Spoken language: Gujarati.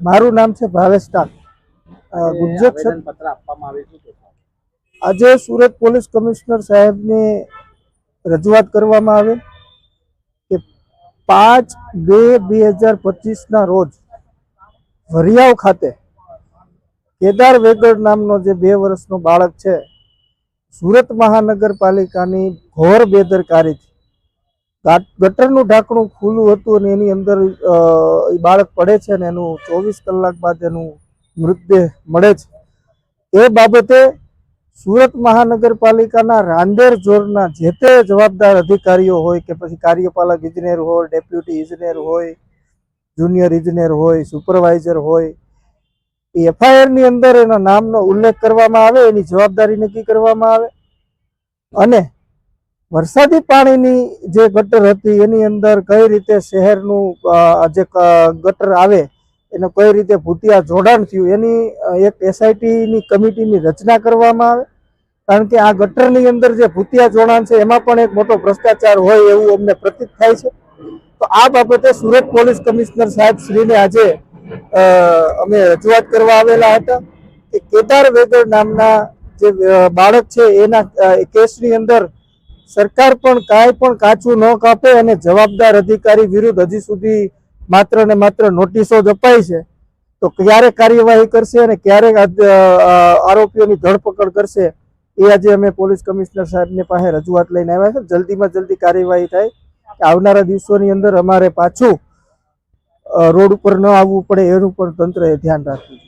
મારું નામ છે ભાવેશ ટાક. અ, ગુજરાત પત્ર આપવામાં આવે છે આજે સુરત પોલીસ કમિશનર સાહેબને રજૂઆત કરવામાં આવે કે પાંચ બે બે હજાર પચીસના રોજ વરિયાવ ખાતે કેદાર વેગડ નામનો જે બે વર્ષનો બાળક છે સુરત મહાનગરપાલિકાની ઘોર બેદરકારીથી ગટરનું ઢાંકણું ખુલ્લું હતું અને એની અંદર એ બાળક પડે છે અને એનું ચોવીસ કલાક બાદ એનું મૃતદેહ મળે છે. એ બાબતે સુરત મહાનગરપાલિકાના રાંદેર જોરના જે તે જવાબદાર અધિકારીઓ હોય કે પછી કાર્યપાલક ઇજનેર હોય, ડેપ્યુટી ઇજનેર હોય, જુનિયર ઇજનેર હોય, સુપરવાઇઝર હોય, એ એફઆઈઆરની અંદર એના નામનો ઉલ્લેખ કરવામાં આવે, એની જવાબદારી નક્કી કરવામાં આવે અને વરસાદી પાણીની જે ગટર હતી, એની અંદર કઈ રીતે શહેરનું જે ગટર આવે, એને કઈ રીતે ભૂતિયા જોડાણ થયું, એની એક એસઆઈટીની કમિટીની રચના કરવામાં આવે. કારણ કે આ ગટરની અંદર જે ભૂતિયા જોડાણ છે, એમાં પણ એક મોટો ભ્રષ્ટાચાર હોય એવું અમને પ્રતીત થાય છે. તો આ બાબતે સુરત પોલીસ કમિશનર સાહેબ શ્રીને આજે અમે રજૂઆત કરવા આવેલા હતા કે કેદાર વેગર નામના જે બાળક છે, એના કેસની અંદર સરકાર પણ કાંઈ પણ કાચું ન કાપે અને જવાબદાર અધિકારી વિરુદ્ધ હજી સુધી માત્ર ને માત્ર નોટિસો જ અપાઈ છે. તો ક્યારે કાર્યવાહી કરશે અને ક્યારે આરોપીઓની ધરપકડ કરશે એ આજે અમે પોલીસ કમિશનર સાહેબને પાસે રજૂઆત લઈને આવ્યા છે. જલ્દીમાં જલ્દી કાર્યવાહી થાય આવનારા દિવસોની અંદર અમારે પાછું રોડ ઉપર ન આવવું પડે એનું પણ તંત્રએ ધ્યાન રાખવું